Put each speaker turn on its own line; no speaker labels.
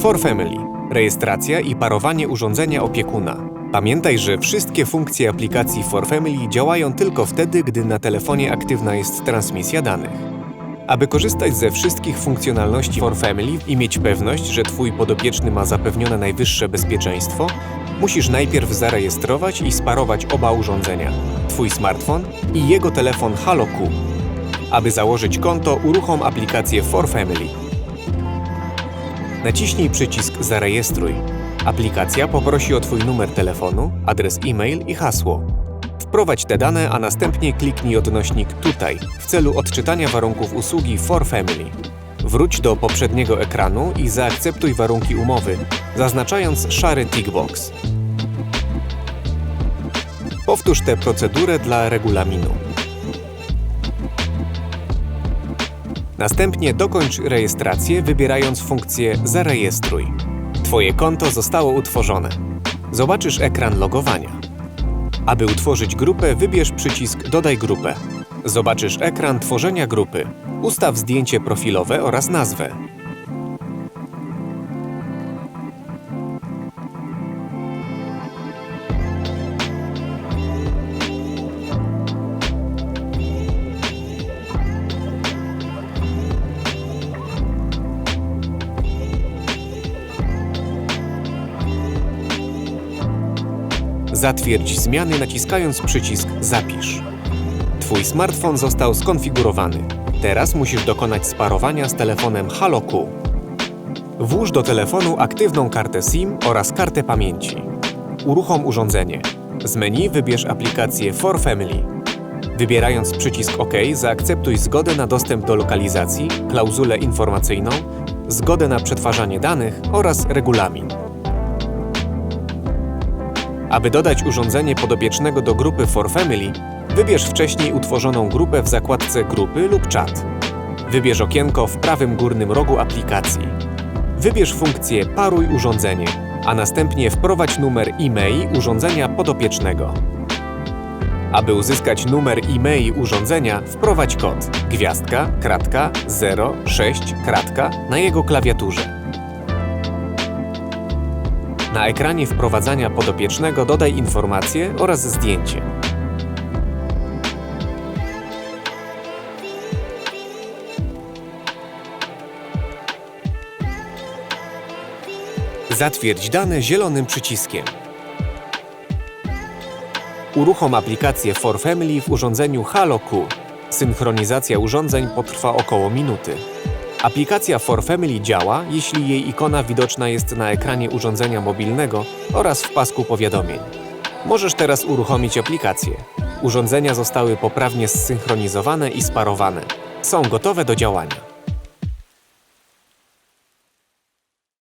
For Family. Rejestracja i parowanie urządzenia opiekuna. Pamiętaj, że wszystkie funkcje aplikacji For Family działają tylko wtedy, gdy na telefonie aktywna jest transmisja danych. Aby korzystać ze wszystkich funkcjonalności For Family i mieć pewność, że Twój podopieczny ma zapewnione najwyższe bezpieczeństwo, musisz najpierw zarejestrować i sparować oba urządzenia Twój smartfon i jego telefon Halo Q. Aby założyć konto, uruchom aplikację For Family. Naciśnij przycisk Zarejestruj. Aplikacja poprosi o Twój numer telefonu, adres e-mail i hasło. Wprowadź te dane, a następnie kliknij odnośnik Tutaj w celu odczytania warunków usługi For Family. Wróć do poprzedniego ekranu i zaakceptuj warunki umowy, zaznaczając szary tickbox. Powtórz tę procedurę dla regulaminu. Następnie dokończ rejestrację, wybierając funkcję Zarejestruj. Twoje konto zostało utworzone. Zobaczysz ekran logowania. Aby utworzyć grupę, wybierz przycisk Dodaj grupę. Zobaczysz ekran tworzenia grupy. Ustaw zdjęcie profilowe oraz nazwę. Zatwierdź zmiany naciskając przycisk Zapisz. Twój smartfon został skonfigurowany. Teraz musisz dokonać sparowania z telefonem Halo Q. Włóż do telefonu aktywną kartę SIM oraz kartę pamięci. Uruchom urządzenie. Z menu wybierz aplikację For Family. Wybierając przycisk OK, zaakceptuj zgodę na dostęp do lokalizacji, klauzulę informacyjną, zgodę na przetwarzanie danych oraz regulamin. Aby dodać urządzenie podopiecznego do grupy For Family, wybierz wcześniej utworzoną grupę w zakładce Grupy lub Czat. Wybierz okienko w prawym górnym rogu aplikacji. Wybierz funkcję Paruj urządzenie, a następnie wprowadź numer e-mail urządzenia podopiecznego. Aby uzyskać numer e-mail urządzenia, wprowadź kod gwiazdka, kratka, 0, 6, kratka na jego klawiaturze. Na ekranie wprowadzania podopiecznego dodaj informacje oraz zdjęcie. Zatwierdź dane zielonym przyciskiem. Uruchom aplikację For Family w urządzeniu Halo Q. Synchronizacja urządzeń potrwa około minuty. Aplikacja For Family działa, jeśli jej ikona widoczna jest na ekranie urządzenia mobilnego oraz w pasku powiadomień. Możesz teraz uruchomić aplikację. Urządzenia zostały poprawnie zsynchronizowane i sparowane. Są gotowe do działania.